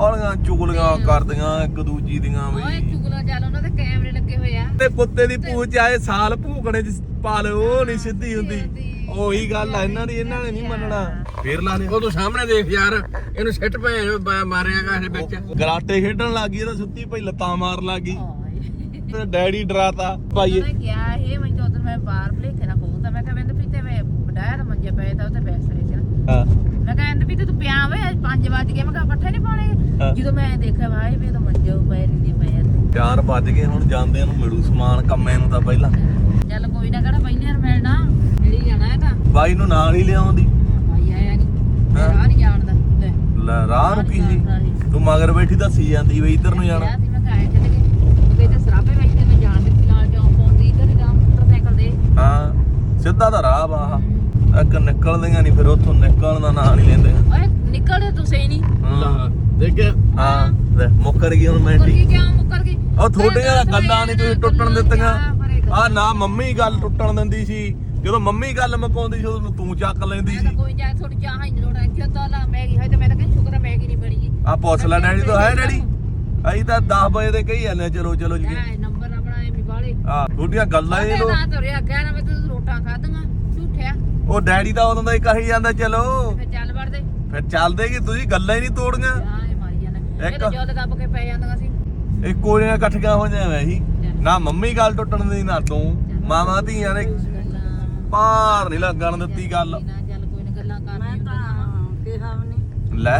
ਬਾਲੀਆਂ ਚੁਗਲੀਆਂ ਕਰਦੀਆਂ ਇੱਕ ਦੂਜੀ ਦੀਆਂ ਓਏ ਵੀ ਚੁਗਲਾ ਚੱਲ ਉਹਨਾਂ ਦੇ ਕੈਮਰੇ ਲੱਗੇ ਹੋਏ ਆ। ਤੇ ਕੁੱਤੇ ਦੀ ਪੂਛ ਆਏ ਸਾਲ ਭੂਕਣੇ ਚ ਪਾ ਲਓ ਉਹ ਨਹੀਂ ਸਿੱਧੀ ਹੁੰਦੀ। ਉਹੀ ਗੱਲ ਆ ਇਹਨਾਂ ਦੀ ਇਹਨਾਂ ਨੇ ਨਹੀਂ ਮੰਨਣਾ। ਫੇਰ ਲਾ ਲਿਆ ਉਹ ਤੂੰ ਸਾਹਮਣੇ ਦੇਖ ਯਾਰ ਇਹਨੂੰ ਸਿੱਟ ਪਏ ਮਾਰਿਆਗਾ ਇਹਦੇ ਵਿੱਚ। ਗਰਾਟੇ ਖੇਡਣ ਲੱਗ ਗਈ ਇਹ ਤਾਂ ਸੁੱਤੀ ਪਈ ਲੱਤਾਂ ਮਾਰ ਲੱਗ ਗਈ। ਤੇ ਡੈਡੀ ਡਰਾਤਾ ਭਾਈਏ ਉਹਨੇ ਕਿਹਾ ਇਹ ਮੈਂ ਜਦੋਂ ਮੈਂ ਬਾਹਰ ਭਲੇਖੇ ਨਾ ਖੋਲਦਾ ਮੈਂ ਕਹਿੰਦਾ ਵੀ ਤੇ ਮੈਂ ਡਾਇਰ ਮੰਜੇ ਪਏ ਤਾਂ ਉੱਤੇ ਬੈਠ ਰਹੀ ਸੀ ਨਾ। ਹਾਂ। ਕਹਿੰਦਾ ਵੀ ਤੇ ਤੂੰ ਪਿਆ ਵੇ 5 ਵਜ ਗਏ ਮੈਂ ਕਿਹਾ ਪੱਠੇ ਨਹੀਂ ਹਾਂ। ਪਾਉਣੇ ਜਦੋਂ ਮੈਂ ਦੇਖਿਆ ਭਾਈ ਵੀ ਤਾਂ ਮੰਜੇ ਪਏ ਨਹੀਂ ਪਏ ਤੇ ਚਾਰ ਵੱਜ ਗਏ ਹੁਣ ਜਾਂਦੇ ਨੂੰ ਮਿਲੂ ਸਮਾਨ ਕੰਮੇ ਨੂੰ ਤਾਂ ਪਹਿਲਾਂ। ਚੱਲ ਕੋਈ ਨਾ ਕਿਹੜਾ ਪਹਿਲੇ ਵਾਰ ਮਿਲਣਾ? ਮਿਲੀ ਜਾਣਾ ਇਹ ਤਾਂ। ਬਾਈ ਨੂੰ ਨਾਲ ਹੀ ਲਿਆਉਂਦੀ ਭਾਈ ਆਇਆ ਨਹੀਂ ਹਾਂ। ਰਾਹ ਨਹੀਂ ਜਾਣਦਾ ਲੈ। ਲੈ ਰਾਹ ਨੂੰ ਕੀ ਸੀ। ਤੂੰ ਮਗਰ ਬੈਠੀ ਦੱਸੀ ਜਾਂਦੀ ਵੀ ਇੱਧਰ ਨੂੰ ਜਾਣਾ। ਸੀ ਮੈਂ ਕਾਇਆ ਚੱਲ ਗਏ ਉਹ ਕਹਿੰਦੇ ਸਰਾਪੇ ਵਿੱਚ ਤੇ ਮੈਂ ਜਾਣ ਦੇ ਫਿਲਹਾਲ ਜਾਂ ਪਾਉਂਦੀ ਇੱਧਰ ਹੀ ਜਾਂ ਮੋਟਰਸਾਈਕਲ ਦੇ ਹਾਂ ਸਿੱਧਾ ਤਾਂ ਰਾਹ ਵਾ ਇੱਕ ਨਿਕਲਦੀਆਂ ਨਹੀਂ ਫਿਰ ਉੱਥੋਂ ਨਿਕਲਣ ਦਾ ਨਾਂ ਨਹੀਂ ਲੈਂਦੇ। ਓਏ ਨਿਕਲਦੇ ਤੁਸੀਂ ਨਹੀਂ। ਹਾਂ। ਦੇਖਿਆ ਹਾਂ ਲੈ ਮੁੱਕਰ ਗਈ ਹੁਣ ਮੁੱਕਰ ਮੈਂਟੀ ਗਈ ਕਿਉਂ ਮੁੱਕਰ ਗਈ? ਉਹ ਥੋੜੀਆਂ ਗੱਲਾਂ ਨਹੀਂ ਤੁਸੀਂ ਟੁੱਟਣ ਦਿੱਤੀਆਂ। ਆ ਨਾ ਮੰਮੀ ਗੱਲ ਟੁੱਟਣ ਦਿੰਦੀ ਸੀ। ਜਦੋਂ ਮੰਮੀ ਗੱਲ ਮਕਾਉਂਦੀ ਸੀ ਉਦੋਂ ਤੂੰ ਚੱਕ ਲੈਂਦੀ ਮੈਂ ਸੀ। ਕੋਈ ਜਾ ਥੋੜੀ ਚਾਹ ਹੀ ਲੋੜ ਰੱਖਿਆ ਤਾਂ ਲਾ ਮੈਗੀ ਹੋਏ ਤੇ ਮੈਂ ਤਾਂ ਕਹਿੰਦੀ ਸ਼ੁਕਰ ਹੈ ਮੈਗੀ ਨਹੀਂ ਬਣੀ। ਆ ਪੁੱਛ ਲੈ ਡੈਡੀ ਤੋਂ ਹੈ ਡੈਡੀ? ਅਸੀਂ ਤਾਂ 10 ਵਜੇ ਦੇ ਕਹੀ ਜਾਂਦੇ ਚਲੋ ਚਲੋ ਜੀ। ਨੰਬਰ ਨਾ ਬਣਾਏ ਵੀ ਬਾਲੇ ਆ ਛੋਟੀਆਂ ਗੱਲਾਂ ਹੀ ਲੋ। ਨਾ ਤੁਰਿਆ ਨਾ ਮੈਂ ਤੂੰ ਰੋਟਾਂ ਖਾਧੀਆਂ ਝੂਠਿਆ। ਉਹ ਡੈਡੀ ਤਾਂ ਉਦੋਂ ਦਾ ਹੀ ਕਹੀ ਜਾਂਦਾ ਚਲੋ। ਫਿਰ ਚੱਲ ਵੜਦੇ। ਫਿਰ ਚੱਲਦੇ ਕਿ ਤੁਸੀਂ ਗੱਲਾਂ ਹੀ ਨਹੀਂ ਤੋੜੀਆਂ? ਇਹ ਮਾਰੀ ਜਾਂਦਾ। ਇਹ ਇੱਕ- ਤਾਂ ਜਦ ਦੱਬ ਕੇ ਪੈ ਜਾਂਦੀਆਂ ਸੀ। ਇਹ ਕੋਰੀਆਂ ਇਕੱਠੀਆਂ ਹੋ ਜਾਵੇਂ ਸੀ ਨਾ ਮੰਮੀ ਗੱਲ ਟੁੱਟਣ ਦੀ ਨਾ ਤੂੰ ਮਾਵਾਂ ਧੀਆਂ ਨੇ ਪਾਰ ਨਹੀਂ ਲੱਗਣ ਦਿੱਤੀ ਗੱਲ। ਨਾ ਚੱਲ ਕੋਈ ਨਾ ਗੱਲਾਂ ਕਰਨੀ ਤਾਂ ਕਿਹਾ ਵੀ ਨਹੀਂ। ਲੈ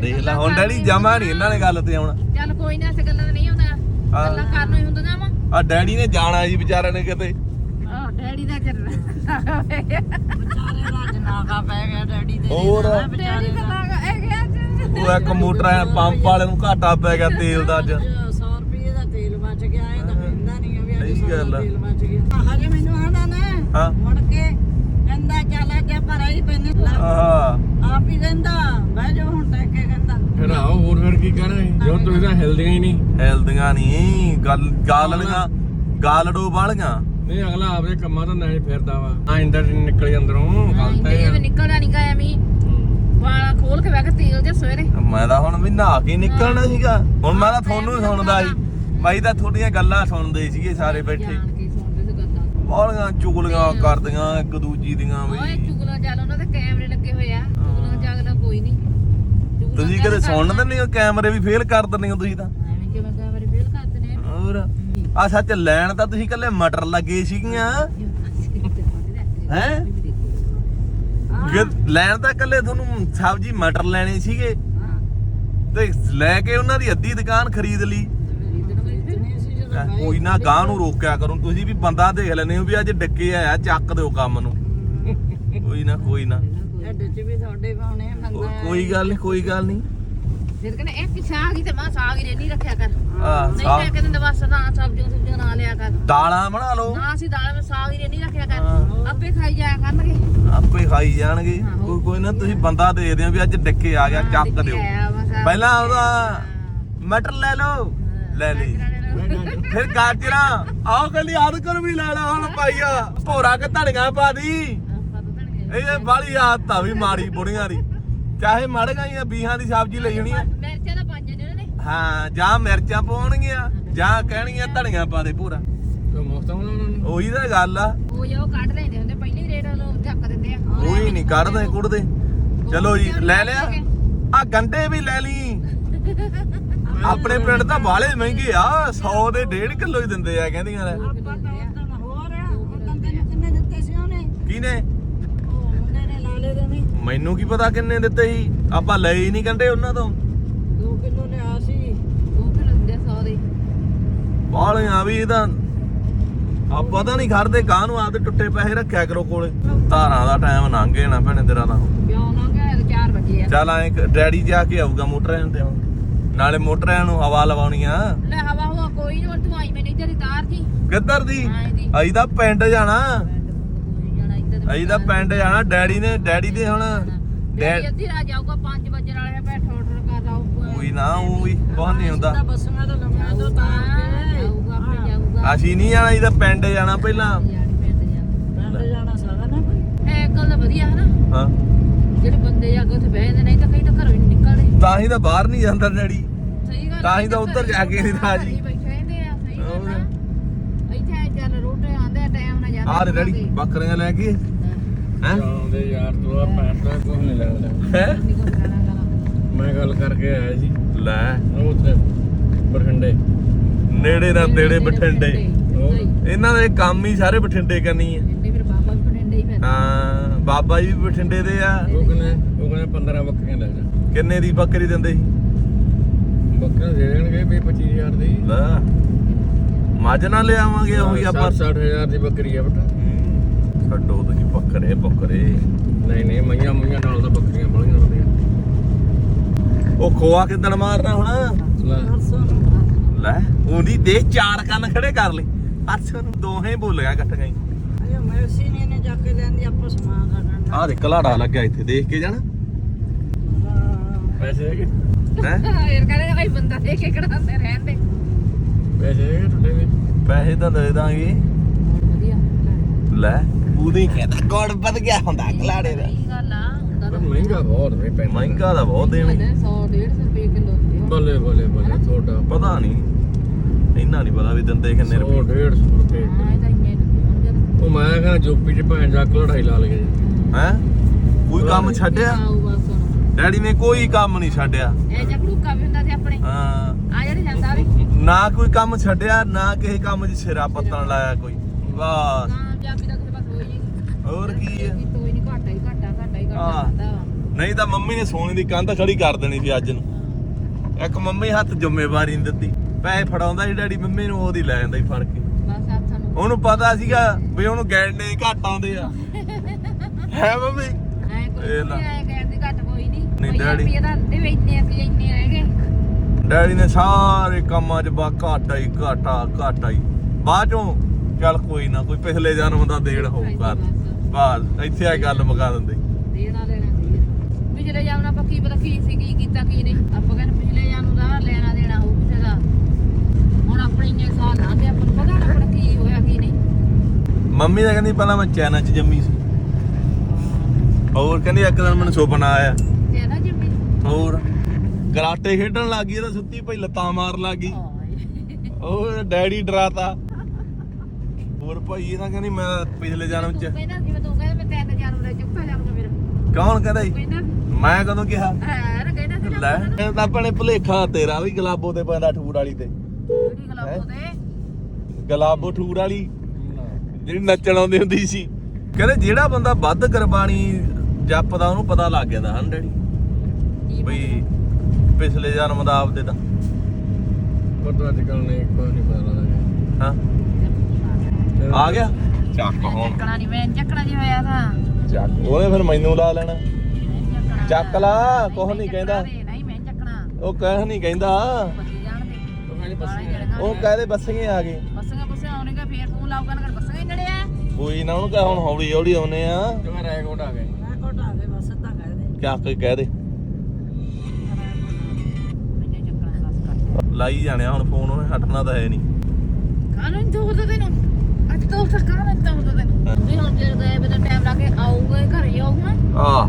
ਦੇਖ ਲੈ ਹੁਣ ਡੈਡੀ ਜਮਾ ਨਹੀਂ ਇਹਨਾਂ ਨੇ ਗੱਲ ਤੇ ਆਉਣਾ। ਚੱਲ ਕੋਈ ਨਾ ਐਸੇ ਗੱਲਾਂ ਤਾਂ ਨਹੀਂ ਹੁੰਦੀਆਂ। ਹਾਂ। ਗੱਲਾਂ ਕਰਨੋਂ ਹੀ ਹੁੰਦੀਆਂ ਵਾ। ਆ ਡੈਡੀ ਨੇ ਜਾਣਾ ਜੀ ਵਿਚਾਰੇ ਨੇ ਕਿਤੇ। ਡੈਡੀ ਦਾ ਚੱਲਣਾ ਵਿਚਾਰੇ ਦਾ ਜਨਾਗਾ ਪੈ ਗਿਆ ਡੈਡੀ ਦੇ ਹੋਰ? ਡੈਡੀ ਦਾ ਲਾਗਾ ਇਹ ਗਿਆ ਜੀ। ਉਹ ਇੱਕ ਮੋਟਰ ਆ ਪੰਪ ਵਾਲੇ ਨੂੰ ਘਾਟਾ ਪੈ ਗਿਆ ਤੇਲ ਦਾ ਅੱਜ। 100 ਰੁਪਏ ਦਾ ਤੇਲ ਬਚ ਗਿਆ ਇਹ ਤਾਂ ਕਹਿੰਦਾ ਨਹੀਂ ਵੀ ਅੱਜ ਆ। ਤੇਲ ਬਚ ਗਿਆ। ਹਜੇ ਮੈਨੂੰ ਆਣਾ ਨਾ। ਹਾਂ। ਮੁੜ ਕੇ ਕਹਿੰਦਾ ਚੱਲ ਅੱਗੇ ਪਰ ਆਈ ਪੈਨੇ ਆਹ। ਆਪ ਹੀ ਕਹਿੰਦਾ ਬਹਿ ਜਾ ਹੁਣ ਟੈਕ ਕੇ ਕਹਿੰਦਾ। ਫਿਰ ਆਓ ਹੋਰ ਫਿਰ ਕੀ ਕਰਾਂ ਜੋ? ਤੁਸੀਂ ਤਾਂ ਹਿਲਦੀਆਂ ਹੀ ਨਹੀਂ। ਹਿਲਦੀਆਂ ਨਹੀਂ ਗੱਲ ਗਾਲਣੀਆਂ ਗਾਲੜੋ ਵਾਲੀਆਂ। ਨਹੀਂ ਅਗਲਾ ਆਪਦੇ ਕੰਮਾਂ ਤੋਂ ਨਹੀਂ ਫਿਰਦਾ ਵਾ। ਆ ਇੰਦਰ ਨਿਕਲ ਅੰਦਰੋਂ ਗਲਤ ਇਹ ਵੀ ਹੈ ਨਿਕਲਦਾ ਨਹੀਂ ਗਿਆ ਐਵੇਂ ਵਾਲਾ ਖੋਲ ਕੇ ਬਹਿ ਕੇ ਤੇਲ ਦੇ ਸਵੇਰੇ। ਮੈਂ ਤਾਂ ਹੁਣ ਵੀ ਨਹਾ ਕੇ ਨਿਕਲਣਾ ਸੀਗਾ। ਹੁਣ ਮੈਂ ਤਾਂ ਤੁਹਾਨੂੰ ਹੀ ਸੁਣਦਾ ਸੀ। ਬਾਈ ਤਾਂ ਤੁਹਾਡੀਆਂ ਗੱਲਾਂ ਸੁਣਦੇ ਸੀਗੇ ਸਾਰੇ ਬੈਠੇ। ਜਾਣ ਕੇ ਸੁਣਦੇ ਸੀ ਗੱਲਾਂ। ਬਾਲੀਆਂ ਚੁਗਲੀਆਂ ਕਰਦੀਆਂ ਇੱਕ ਦੂਜੀ ਦੀਆਂ ਓਏ ਵੀ ਚੁਗਲਾ ਚੱਲ ਉਹਨਾਂ ਦੇ ਕੈਮਰੇ ਲੱਗੇ ਹੋਏ ਆ। ਚੁਗਲਾ ਜਾਗਦਾ ਕੋਈ ਨਹੀਂ ਤੁਸੀਂ ਕਦੇ ਸੁਣ ਕਰਨਾ। ਦਿੰਦੇ ਹੋ ਕੈਮਰੇ ਵੀ ਫੇਲ ਕਰ ਦਿੰਦੇ ਹੋ ਤੁਸੀਂ ਤਾਂ? ਐਵੇਂ ਕਿਵੇਂ ਕੈਮਰੇ ਫੇਲ ਕਰਦੇ ਨੇ ਹੋਰ? ਆ ਸੱਚ ਲੈਣ ਤਾਂ ਤੁਸੀਂ ਕੱਲੇ ਮਟਰ ਲੱਗੇ ਸੀਗੀਆਂ। ਹੈ? ਲੈਣ ਤਾਂ ਕੱਲੇ ਤੁਹਾਨੂੰ ਸਬਜ਼ੀ ਮਟਰ ਲੈਣੇ ਸੀਗੇ। ਤੇ ਲੈ ਕੇ ਉਹਨਾਂ ਦੀ ਅੱਧੀ ਦੁਕਾਨ ਖਰੀਦ ਲਈ। ਕੋਈ ਨਾ ਗਾਂ ਨੂੰ ਰੋਕਿਆ ਕਰੋ। ਤੁਸੀਂ ਵੀ ਬੰਦਾ ਦੇਖ ਲੈਨੇ ਹੋ ਵੀ ਅੱਜ ਡੱਕੇ ਆਇਆ ਚੱਕ ਦਿਓ ਕੰਮ ਨੂੰ। ਕੋਈ ਨਾ ਕੋਈ ਨਾ। ਢਿੱਡ 'ਚ ਵੀ ਤੁਹਾਡੇ ਪਾਉਣੇ ਆ, ਕੋ- ਬੰਦਾ ਕੋਈ ਗੱਲ ਨਹੀਂ ਕੋਈ ਗੱਲ ਨਹੀਂ ਫਿਰ ਕਹਿੰਦੇ ਇੱਕ ਸਾਗ ਹੀ ਤੇ ਮਾਂ ਸਾਗ ਹੀ ਨਹੀਂ ਰੱਖਿਆ ਕਰ। ਆ ਨਹੀਂ ਮੈਂ ਕਹਿੰਦੇ ਬਸ ਨਾ ਸਬਜ਼ੀਆਂ ਸੁਬਜ਼ੀਆਂ ਨਾ ਲਿਆ ਕਰ। ਦਾਲਾਂ ਬਣਾ ਲਓ। ਨਾ ਅਸੀਂ ਦਾਲ ਵਿੱਚ ਸਾਗ ਹੀ ਨਹੀਂ ਰੱਖਿਆ ਹਾਂ। ਕਰ ਆਪੇ ਖਾਈ ਜਾਇਆ ਕਰਨਗੇ। ਆਪੇ ਖਾਈ ਜਾਣਗੇ। ਕੋਈ ਕੋਈ ਨਾ ਤੁਸੀਂ ਬੰਦਾ ਦੇ ਦਿਓ ਵੀ ਅੱਜ ਡੱਕੇ ਆ ਗਿਆ ਚੱਕ ਦਿਓ। ਪਹਿਲਾਂ ਉਹਦਾ ਮਟਰ ਲੈ ਲਓ। ਲੈ ਲਈ। ਫਿਰ ਗਾਜਰਾਂ। ਆਓ ਕਹਿੰਦੀ ਆਦਕਰ ਵੀ ਲੈ ਲਾ ਹੁਣ ਪਾਈਆ। ਭੋਰਾ ਕੇ ਧਣੀਆਂ ਪਾ ਦੀ। ਇਹ ਬਾਲੀ ਆਦਤ ਆ ਵੀ ਮਾੜੀ ਬੁੜੀਆਂ ਦੀ। ਚਾਹੇ ਮੜੀਆਂ ਹੀ ਆ ਬੀਹਾਂ ਦੀ ਸਬਜ਼ੀ ਲਈ ਹੋਣੀ ਆ। ਮਿਰਚਾਂ ਦਾ ਪੰਜ ਨੇ ਉਹਨੇ ਹਾਂ ਜਾਂ ਮਿਰਚਾਂ ਪਾਉਣਗੀਆਂ ਜਾਂ ਕਹਿਣਗੀਆਂ ਧਣੀਆਂ ਪਾ ਦੇ ਪੂਰਾ। ਤੇ ਮੌਸਮ ਉਹਨਾਂ? ਨੂੰ ਉਹੀ ਤਾਂ ਗੱਲ ਆ। ਉਹ ਜੋ ਕੱਢ ਲੈਂਦੇ ਹੁੰਦੇ ਪਹਿਲੇ ਰੇਟ ਲੋ ਝੱਕ ਦਿੰਦੇ ਆ। ਉਹੀ ਨਹੀਂ ਕੱਢਦੇ ਕੁੜਦੇ ਚਲੋ ਜੀ ਲੈ ਲਿਆ। ਆ ਗੰਡੇ ਵੀ ਲੈ ਲਈ। ਆਪਣੇ ਪਿੰਡ ਤਾਂ ਬਾਲੇ ਮਹਿੰਗੇ ਆ 100 ਦੇ 1.5 ਕਿਲੋ ਹੀ ਦਿੰਦੇ ਆ ਕਹਿੰਦੀਆਂ ਨੇ। ਆਪਾਂ ਤਾਂ ਉਦੋਂ ਹੋਰ ਆ ਉਦੋਂ ਤੈਨੂੰ ਕਿੰਨੇ ਦਿੱਤੇ ਸੀ ਉਹਨੇ ਕਿਹਨੇ ਉਹ ਮੁੰਡੇ ਨੇ ਲਾਲੇ ਦੇ ਨੇ ਮੈਨੂੰ ਕੀ ਪਤਾ ਕਿੰਨੇ ਦਿੱਤੇ ਸੀ? ਆਪਾਂ ਲਏ ਹੀ ਨਹੀਂ ਗੰਡੇ ਉਹਨਾਂ ਤੋਂ। 2 ਕਿਲੋ ਲਿਆ ਸੀ ਉਹ ਕਿਲੋ ਦਿੰਦੇ 100 ਦੇ ਬਾਲੀਆਂ ਵੀ ਇਹਦਾ ਆ ਪਤਾ ਨਹੀਂ ਖੜਦੇ ਕਾਹ ਨੂੰ ਆਪਦੇ ਟੁੱਟੇ ਪੈਸੇ ਰੱਖਿਆ ਕਰੋ ਕੋਲੇ। ਧਾਰਾਂ ਦਾ ਟਾਈਮ ਲੰਘ ਜਾਣਾ ਭੈਣੇ ਤੇਰਾ ਤਾਂ। ਕਿਉਂ ਨਾ ਗਿਆ 4 ਵਜੇ ਆ। ਚੱਲ ਐ ਡੈਡੀ ਜਾ ਕੇ ਆਊਗਾ ਮੋਟਰਾਂ ਤੇ ਨਾਲੇ ਮੋਟਰਾਂ ਨੂੰ ਹਵਾ ਲਵਾਉਣੀਆਂ। ਲੈ ਹਵਾ ਹੁਆ ਕੋਈ ਨਹੀਂ ਤੂੰ ਆਈ ਮੈਨੂੰ ਇੱਧਰ ਦੀ ਤਾਰ ਜੀ ਕਿੱਧਰ ਦੀ? ਅਸੀਂ ਤਾਂ ਪਿੰਡ ਜਾਣਾ। ਦੀ ਅਸੀਂ ਤਾਂ ਪਿੰਡ ਜਾਣਾ ਡੈਡੀ ਨੇ ਡੈਡੀ ਦੇ ਹੁਣ ਡੈਡੀ ਡੈ- ਅੱਧੀ ਰਾਤ ਜਾਊਗਾ 5 ਵਜੇ ਵਾਲੇ ਪੈ ਠੋਠ ਕਰ ਆਊਗਾ ਕੋਈ ਨਾ ਉਹ ਵੀ ਨਹੀਂ ਹੁੰਦਾ। ਤਾਂ ਬੱਸਾਂ ਤੋਂ ਲੰਮਾ ਤੋਂ ਤਾਰ ਕੇ ਜਾਊਗਾ ਆਪੇ ਜਾਊਗਾ। ਅਸੀਂ ਨਹੀਂ ਜਾਣਾ ਅਸੀਂ ਤਾਂ ਪਿੰਡ ਜਾਣਾ ਪਹਿਲਾਂ। ਯਾਰੀ ਪਿੰਡ ਜਾ ਪਿੰਡ ਜਾਣਾ ਸਾਰਾ ਨਾ ਕੋਈ। ਇਹ ਗੱਲ ਤਾਂ ਵਧੀਆ ਹੈ ਨਾ। ਹਾਂ। ਜਿਹੜੇ ਬੰਦੇ ਜਾ ਕੇ ਉੱਥੇ ਬਹਿ ਜਾਂਦੇ ਨਹੀਂ ਤਾਂ ਕਈ ਤਾਂ ਘਰੋਂ ਹੀ ਨਹੀਂ ਨਿਕਲਦੇ। ਤਾਂ ਹੀ ਤਾਂ ਬਾਹਰ ਨਹੀਂ ਜਾਂਦਾ ਡੈਡੀ। ਸਹੀ ਗੱਲ ਤਾਂ ਹੀ ਤਾਂ ਉੱਧਰ ਜਾ ਕੇ ਨਹੀਂ ਰਾਜੀ। ਘਰੇ ਹੀ ਬੈਠੇ ਰਹਿੰਦੇ ਆ ਸਹੀ ਗੱਲ ਹੋਰ। ਆ। ਇੱਥੇ ਚੱਲ ਰੋਟੇ ਆਂਦੇ ਟਾਈਮ ਨਾਲ ਜਾਂਦੇ ਆਹ ਡੈਡੀ ਬੱਕਰੀਆਂ ਲੈ ਕੇ। ਹੈ? ਆਉਂਦੇ ਯਾਰ ਤੂੰ ਆ ਪੈਂਟ ਦਾ ਕੁਝ ਨਹੀਂ ਲੱਗਦਾ ਹੈ? ਨਹੀਂ ਕੁਝ ਕਹਿਣਾ ਗਾ। ਮੈਂ ਗੱਲ ਕਰਕੇ ਆਇਆ ਸੀ। ਲੈ। ਉਹ ਉੱਥੇ ਬਠਿੰਡੇ। ਨੇੜੇ ਨਾ ਤੇੜੇ ਬਠਿੰਡੇ। ਇਹਨਾਂ ਦੇ ਕੰਮ ਹੀ ਸਾਰੇ ਬਠਿੰਡੇ ਕਰਨੀ ਆ। ਬਾਬਾ ਵੀ ਬਠਿੰਡੇ ਹੀ ਫਿਰ ਹਾਂ ਬਾਬਾ ਜੀ ਵੀ ਬਠਿੰਡੇ ਦੇ ਆ। ਉਹ ਕਹਿੰਦੇ ਉਹ ਕਹਿੰਦੇ 15 ਬੱਕਰੀਆਂ ਲੈ ਜਾ। ਕਿੰਨੇ ਦੀ ਬੱਕਰੀ ਦਿੰਦੇ ਸੀ? ਬੱਕਰੀਆਂ ਦੇ ਦੇਣਗੇ ਵੀ 25000 ਦੀ। ਲੈ। ਮੱਝ ਨਾ ਲਿਆਵਾਂਗੇ ਉਹੀ ਆਪਾਂ 60000 ਦੀ ਬੱਕਰੀ ਆ ਬਟਾ। ਛੱਡੋ ਤੁਸੀਂ ਬੱਕਰੇ ਬੱਕਰੇ। ਨਹੀਂ ਨਹੀਂ ਮਈਆਂ ਮਈਆਂ ਨਾਲ ਤਾਂ ਬੱਕਰੀਆਂ ਬੜੀਆਂ ਵਧੀਆ ਉਹ ਖੋਆ ਕਿੱਦਣ ਮਾਰਨਾ ਹੁਣ? ਲੈ। ਲੈ ਉਹਦੀ ਦੇ ਚਾਰ ਕੰਨ ਖੜੇ ਕਰ ਲਈ। ਪਰਸੋਂ ਨੂੰ ਦੋਹੇ ਬੋਲ ਗਿਆ ਇਕੱਠੀਆਂ ਹੀ ਅਜੇ ਮੈਸੀ ਨੇ ਨੇ ਜਾ ਕੇ ਲੈਂਦੀ ਆਪਾਂ ਸਮਾਨ ਕੱਢਣ ਆਹ ਦੇ ਕਲਾੜਾ ਲੱਗਿਆ ਇੱਥੇ ਦੇਖ ਕੇ ਜਾਣਾ। ਪੈਸੇ ਹੈਗੇ? ਹੈ? ਯਾਰ ਕਹਿੰਦੇ ਭਾਈ ਬੰਦਾ ਦੇ ਕੇ ਕਢਾਉਂਦੇ ਰਹਿੰਦੇ ਪੈਸੇ ਹੈਗੇ ਤੁਹਾਡੇ ਵੀ ਪੈਸੇ ਤਾਂ ਦੇ ਦਾਂਗੇ। ਵਧੀਆ। ਲੈ। ਉਹਦੀ ਕਹਿੰਦਾ ਗੋੜ ਵੱਧ ਗਿਆ ਹੁੰਦਾ ਕਲਾੜੇ ਦਾ? ਸਹੀ ਗੱਲ ਆ ਹੁੰਦਾ ਪਰ ਮਹਿੰਗਾ ਬਹੁਤ ਵੇ ਪੈਂਦਾ। ਮਹਿੰਗਾ ਤਾਂ ਬਹੁਤ ਦੇਣੇ। 100 150 ਰੁਪਏ ਕਿਲੋ ਹੁੰਦੇ ਆ। ਬੱਲੇ ਬੱਲੇ ਬੱਲੇ ਤੁਹਾਡਾ। ਪਤਾ ਨਹੀਂ। ਇੰਨਾ ਨਹੀਂ ਪਤਾ ਵੀ ਦਿੰਦੇ ਕਿੰਨੇ 100 ਰੁਪਏ। 150 ਰੁਪਏ ਹਾਂ ਤਾਂ ਇੰਨੇ ਉਹ ਮੈਂ ਕਹਿੰਦਾ ਜੋਪੀ ਚ ਭੈਣ ਜਾ ਕੇ ਲੜਾਈ ਲਾ ਲਗੇ ਹੈ? ਕੋਈ ਕੰਮ ਛੱਡਿਆ? ਡੈਡੀ ਨੇ ਕੋਈ ਕੰਮ ਨਹੀਂ ਛੱਡਿਆ। ਇਹ ਜਗੜੂਕਾ ਵੀ ਹੁੰਦਾ ਸੀ ਆਪਣੇ। ਹਾਂ। ਆ ਜਿਹੜੇ ਜਾਂਦਾ ਵੀ। ਨਾ ਕੋਈ ਕੰਮ ਛੱਡਿਆ ਨਾ ਕਿਸੇ ਕੰਮ 'ਚ ਸਿਰਾ ਪੱਤਣ ਲਾਇਆ ਕੋਈ। ਬਸ ਕਾਮਯਾਬੀ ਦਾ ਕਿਸੇ ਬਸ ਹੋਈ ਨਹੀਂ ਹੋਰ ਕੀ ਹੈ ਕੋਈ ਨਹੀਂ ਘਾਟਾ ਹੀ ਘਾਟਾ ਘਾਟਾ ਹੀ ਘਾਟਾ ਹਾਂ। ਹੁੰਦਾ ਨਹੀਂ ਤਾਂ ਮੰਮੀ ਨੇ ਸੋਨੇ ਦੀ ਕੰਧ ਖੜੀ ਕਰ ਦੇਣੀ ਸੀ ਅੱਜ ਨੂੰ। ਇੱਕ ਮੰਮੀ ਹੱਥ ਜ਼ਿੰਮੇਵਾਰੀ ਨਹੀਂ ਦਿੱਤੀ। ਪੈਸੇ ਫੜਾਉਂਦਾ ਸੀ ਡੈਡੀ ਮੰਮੀ ਨੂੰ ਉਹਦੀ ਲੈ ਜਾਂਦਾ ਸੀ ਫੜ ਕੇ। ਬਸ ਹੱਥਾਂ ਨੂੰ ਉਹਨੂੰ ਪਤਾ ਸੀਗਾ ਵੀ ਉਹਨੂੰ ਗੈਂਡੇ ਘੱਟ ਆਉਂਦੇ ਆ। ਹੈ ਮੰਮੀ? ਐ ਕੋਈ ਇਹ ਲੈ। ਨਹੀਂ ਐ ਕਹਿਣ ਦੀ ਘੱਟ ਕੋਈ ਨਹੀਂ। ਨਹੀਂ, ਡੈਡੀ। ਰੁਪਏ ਦਾ ਦੇ ਇੰਨੇ ਅਸੀਂ ਇੰਨੇ ਰਹਿ ਗਏ ਡੈਡੀ ਨੇ ਸਾਰੇ ਕੰਮਾਂ 'ਚ ਬਾ ਘਾਟਾ ਹੀ ਘਾਟਾ ਘਾਟਾ ਹੀ। ਬਾਅਦ ਚੋਂ ਚੱਲ ਕੋਈ ਨਾ ਕੋਈ ਪਿਛਲੇ ਜਨਮ ਦਾ ਦੇਣ ਹੋਊਗਾ ਬਸ ਇੱਥੇ ਆ ਗੱਲ ਮੁਕਾ ਦਿੰਦੇ। ਦੇਣਾ ਲੈਣਾ ਸੀ ਪਿਛਲੇ ਜਾਮ ਆਪਾਂ ਕੀ ਪਤਾ ਕੀ ਸੀ ਕੀ ਕੀਤਾ ਕੀ ਨਹੀਂ। ਆਪਾਂ ਕਹਿੰਦੇ ਪਿਛਲੇ ਜਾਮ ਨੂੰ ਦਾ ਲੈਣਾ ਦੇਣਾ ਹੋਊ ਕਿਸੇ ਦਾ। ਹੁਣ ਆਪਣੇ ਇੰਨੇ ਸਾਲ ਲੰਘ ਗਏ ਆਪਾਂ ਨੂੰ ਪਤਾ ਨਾ ਆਪਣਾ ਕੀ ਹੋਇਆ ਕੀ ਨਹੀਂ। ਮੰਮੀ ਤਾਂ ਕਹਿੰਦੀ ਪਹਿਲਾਂ ਮੈਂ ਚਾਈਨਾ 'ਚ ਜੰਮੀ ਸੀ। ਹੋਰ ਕਹਿੰਦੀ ਇੱਕ ਦਿਨ ਮੈਨੂੰ ਸੁਪਨਾ ਆਇਆ। ਤੇ ਨਾ ਜਿੰਮੀ? ਹੋਰ ਕਰਾਟੇ ਖੇਡਣ ਲੱਗ ਗਈ ਤਾਂ ਸੁੱਤੀ ਪਈ ਲੱਤਾਂ ਮਾਰ ਲੱਗ ਗਈ। ਹੋਰ ਡੈਡੀ ਡਰਾਤਾ। ਹੋਰ ਭਾਈ ਇਹ ਤਾਂ ਕਹਿੰਦੀ ਮੈਂ ਪਿਛਲੇ ਜਨਮ 'ਚ ਤੂੰ ਕਹਿੰਦਾ ਜਿਵੇਂ ਤੂੰ ਕਹਿੰਦਾ ਮੈਂ ਤਿੰਨ ਜਨਮ ਦੇ ਚੁੱਕਾ ਜਾਊਂਗਾ ਮੇਰਾ ਕੌਣ ਕਹਿੰਦਾ ਜੀ ਕਹਿੰਦਾ ਮੈਂ ਕਦੋਂ ਕਿਹਾ? ਹੈ ਕਹਿੰਦਾ ਸੀ ਲੈ ਇਹ ਤਾਂ ਆਪਣੇ ਭੁਲੇਖਾ ਤੇਰਾ ਵੀ ਗਲਾਬੋ ਤੇ ਪੈਂਦਾ ਠੂੜ ਵਾਲੀ ਤੇ। ਕਿਹੜੀ ਗਲਾਬੋ ਤੇ? ਗਲਾਬੋ ਠੂੜ ਵਾਲੀ। ਜਿਹੜੀ ਨੱਚਣ ਆਉਂਦੀ ਹੁੰਦੀ ਸੀ। ਕਹਿੰਦੇ ਜਿਹੜਾ ਬੰਦਾ ਵੱਧ ਕੁਰਬਾਨੀ ਜਪਦਾ ਉਹਨੂੰ ਪਤਾ ਲੱਗ ਜਾਂਦਾ ਹਨ ਡੈਡੀ? ਬਈ ਪਿਛਲੇ ਜਨਮ ਦਾ ਆਪਦੇ ਦਾ ਪਤਾ ਅੱਜ ਕੱਲ ਨਹੀਂ ਕੋਈ ਨਹੀਂ ਪਤਾ ਲੱਗਦਾ ਹਾਂ? ਆ ਗਿਆ? ਚੱਕ ਹੁਣ। ਚੱਕਣਾ ਨਹੀਂ ਮੈਂ ਚੱਕਣਾ ਨਹੀਂ ਹੋਇਆ ਤਾਂ। ਚੱਕ ਉਹਨੇ ਫਿਰ ਮੈਨੂੰ ਲਾ ਲੈਣਾ। ਚੱਕ ਲਾ ਕੁਛ ਮੈਂ ਨਹੀਂ ਕਹਿੰਦਾ। ਨਹੀਂ ਮੈਂ ਚੱਕਣਾ। ਉਹ ਕਹਿ ਨਹੀਂ ਕਹਿੰਦਾ। ਉਹ ਕਹਿੰਦੇ ਬਾਹਲੇ ਬੱਸੇ ਜਿਹੜੇ ਉਹ ਕਹਦੇ ਬੱਸੀਆਂ ਆ ਗਏ ਬੱਸਾਂ ਬੱਸਾਂ ਆਉਣਗੇ ਫੇਰ ਤੂੰ ਲਾਉਗਾ ਨਾ ਬੱਸਾਂ ਹੀ ਨੜੇ ਆ। ਕੋਈ ਨਾ ਉਹਨੂੰ ਕਹ ਹੁਣ ਹੌਲੀ ਹੌਲੀ ਆਉਨੇ ਆ। ਜਿਵੇਂ ਰੈਕੋਟ ਆ ਗਏ ਮੈਂ ਕੋਟਾ ਕੇ ਬਸ ਤਾਂ ਕਹਿ ਦੇ। ਕਹਿ ਬਸ ਕਰ। ਲਾਈ ਜਾਣਿਆ ਹੁਣ ਫੋਨ ਉਹਨੇ ਹਟਣਾ ਤਾਂ ਹੈ ਨਹੀਂ ਅੱਜ ਤੋਂ ਤੱਕ ਕਾਨੂੰ ਦੋ ਦੋ ਤੈਨੂੰ ਵੀ ਹੁਣ ਜੇ ਗਏ ਬਤਾ ਟਾਈਮ ਲਾ ਕੇ ਆਊਗਾ ਇਹ ਘਰੇ ਆਊਗਾ। ਆ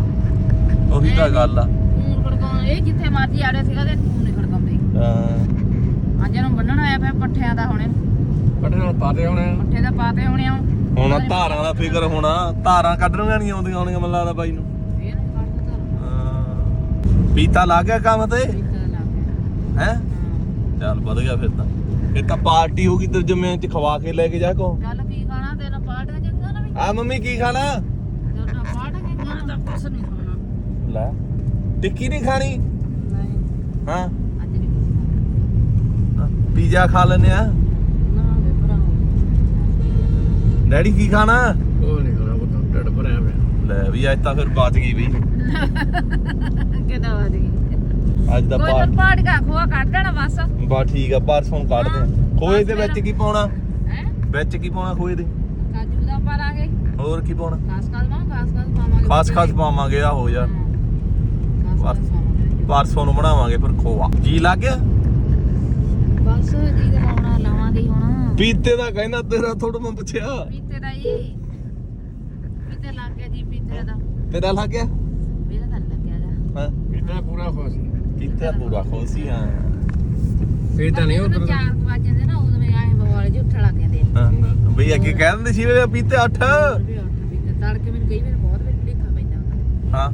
ਉਹੀ ਤਾਂ ਗੱਲ ਆ। ਫੋਨ ਖੜਕਾਉਣ ਇਹ ਜਿੱਥੇ ਮਰਜ਼ੀ ਆੜੇ ਸੀਗਾ ਤੇ ਫੋਨ ਨਹੀਂ ਖੜਕਾਉਂਦੇ। ਹਾਂ। ਅੱਜ ਇਹਨੂੰ ਬੰਨਣ ਆਇਆ ਪਿਆ ਪੱਠਿਆਂ ਦਾ ਹੁਣੇ। ਪਟੇ ਨਾਲ ਪਾਦੇ ਹੋਣੇ ਪੱਠੇ ਦਾ ਪਾਤੇ ਹੋਣੇ ਆ। ਹੁਣ ਧਾਰਾਂ ਦਾ ਫਿਕਰ ਹੋਣਾ ਧਾਰਾਂ ਕੱਢਣੀਆਂ ਨਹੀਂ ਆਉਂਦੀਆਂ ਹੋਣੀਆਂ ਮੈਨੂੰ ਲੱਗਦਾ ਬਾਈ ਨੂੰ। ਫੇਰ ਨਹੀਂ ਕੱਢਦਾ ਤਾਂ ਹਾਂ। ਪੀਤਾ ਲੱਗ ਗਿਆ ਕੰਮ ਤੇ? ਇੱਦਾਂ ਲੱਗ ਗਿਆ। ਹੈ? ਚੱਲ ਵਧ ਗਿਆ ਫਿਰ ਤਾਂ। ਇਹ ਤਾਂ ਪਾਰਟੀ ਹੋ ਗਈ ਤਰਜਮੇ ਚ ਖਵਾ ਕੇ ਲੈ ਕੇ ਜਾ ਕੋ। ਚੱਲ ਕੀ ਖਾਣਾ ਤੇਰਾ ਪਾਠ ਦਾ ਚੰਗਾ ਨਾ ਵੀ। ਆ ਮੰਮੀ ਕੀ ਖਾਣਾ? ਤੇਰਾ ਪਾਠ ਕੀ ਮੈਂ ਖਾਣਾ ਤਾਂ ਕੁਛ ਨਹੀਂ ਖਾਣਾ। ਲੈ ਟਿੱਕੀ ਨਹੀਂ ਖਾਣੀ? ਨਹੀਂ। ਹਾਂ। ਅੱਜ ਨਹੀਂ ਕੁਛ ਪੀਜ਼ਾ ਖਾ ਲੈਨੇ ਆ। ਨਾ ਵੇ ਭਰਾਓ ਡੈਡੀ ਕੀ ਖਾਣਾ? ਉਹ ਨਹੀਂ ਖਾਣਾ ਪੁੱਤ ਢਿੱਡ ਭਰਿਆ ਪਿਆ। ਲੈ ਵੀ ਅੱਜ ਤਾਂ ਫਿਰ ਬਚ ਗਈ ਵੀ ਕਿਦਾਂ ਵਾਦੀ ਅੱਜ ਦਾ ਕੋਈ ਪਾਠ ਕਾ ਖੋਆ ਕੱਢ ਦੇਣਾ ਬਸ। ਬਾ ਠੀਕ ਆ ਪਰਸੋਂ ਕੱਢਦੇ ਆ। ਖੋਏ ਦੇ ਵਿੱਚ ਕੀ ਪਾਉਣਾ? ਵਿੱਚ ਕੀ ਪਾਉਣਾ ਖੋਏ ਦੇ? ਕਾਜੂ ਦਾ ਪਾ ਲਾਂਗੇ ਹੋਰ ਕੀ ਪਾਉਣਾ? ਖਾਸ ਖਾਸ ਮਾਂ ਖਾਸ ਖਾਸ ਪਾਵਾਂਗੇ। ਖਾਸ ਖਾਸ ਪਾਵਾਂਗੇ ਆ ਹੋ। ਯਾਰ ਖਾਸ ਖਾਸ ਪਾਵਾਂਗੇ। ਪਰਸੋਂ ਨੂੰ ਬਣਾਵਾਂਗੇ ਫਿਰ ਖੋਆ। ਜੀ ਲੱਗ ਗਿਆ? ਬਸ ਜੀ ਦਾ ਲਾਉਣਾ ਲਾਵਾਂਗੇ ਹੁਣ। ਪੀਤੇ ਦਾ ਕਹਿੰਦਾ ਤੇਰਾ ਥੋੜਾ ਮੈਂ ਪੁੱਛਿਆ। ਪੀਤੇ ਦਾ ਹੀ। ਪੀਤੇ ਲੱਗ ਗਿਆ ਜੀ ਪੀਤੇ ਦਾ। ਤੇਰਾ ਲੱਗ ਗਿਆ? ਮੇਰਾ ਕੀਤਾ ਪੂਰਾ ਖੁਸ਼। ਕੀਤਾ ਪੂਰਾ ਖੁਸ਼ੀ ਹਾਂ ਇਹ ਤਾਂ ਨਹੀਂ ਉਧਰ ਚਾਰ ਵੱਜ ਜਾਂਦੇ ਨਾ ਉਦੋਂ ਮੈਂ ਆਏ ਬਵਾਲੇ ਜਿਹੇ ਉੱਠਣ ਲੱਗ ਜਾਂਦੇ ਆ ਹਾਂ। ਬਈ ਅੱਗੇ ਕਹਿ ਦਿੰਦੇ ਸੀ ਵੀ ਪੀਤੇ ਉੱਠ ਵੀ ਉੱਠ ਵੀ ਤੇ ਤੜਕੇ ਮੈਨੂੰ ਕਈ ਵਾਰ ਬਹੁਤ ਵਾਰ ਭੁਲੇਖਾ ਪੈਂਦਾ ਹੁੰਦਾ। ਹਾਂ।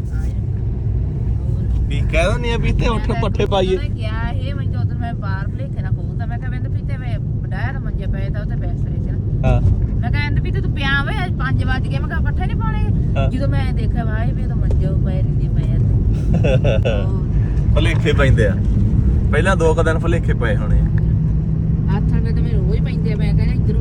ਵੀ ਕਹਿ ਦਿੰਦੇ ਆ ਪੀਤੇ ਉੱਠ ਪੱਠੇ ਪਾਈਏ। ਉਹਨੇ ਕਿਹਾ ਇਹ ਮੈਂ ਜਦੋਂ ਮੈਂ ਬਾਹਰ ਭੁਲੇਖੇ ਨਾ ਖੋਲਦਾ ਮੈਂ ਕਿਹਾ ਵੰਦ ਪੀਤੇ ਮੈਂ ਬਡਾਇਆ ਦਾ ਮੰਜੇ ਪਏ ਤਾਂ ਉਹ ਤੇ ਬੈਸਰੇ ਸੀ ਨਾ। ਹਾਂ। ਮੈਂ ਕਿਹਾ ਵੰਦ ਪੀਤੇ ਤੂੰ ਪਿਆ ਵੇ ਅੱਜ 5 ਵਜ ਗਏ। ਮੈਂ ਕਿਹਾ ਪੱਠੇ ਨਹੀਂ ਪਾਉਣੇ? ਹਾਂ। ਜਦੋਂ ਮੈਂ ਦੇਖਿਆ ਭਾਈ ਵੀ ਤਾਂ ਮੰਜੇ ਪਏ ਨਹੀਂ ਪਏ ਤੇ ਹੋਰ? ਭਲੇਖੇ ਪੈਂਦੇ ਆ। ਪਹਿਲਾਂ ਦੋ ਕੁ ਦਿਨ ਭਲੇਖੇ ਪਏ ਹੋਣੇ ਆ। ਆਥਣ ਵੇ ਤਾਂ ਮੇਰੇ ਰੋਜ਼ ਪੈਂਦੇ ਆ। ਮੈਂ ਕਹਿੰਦਾ ਇੱਧਰੋਂ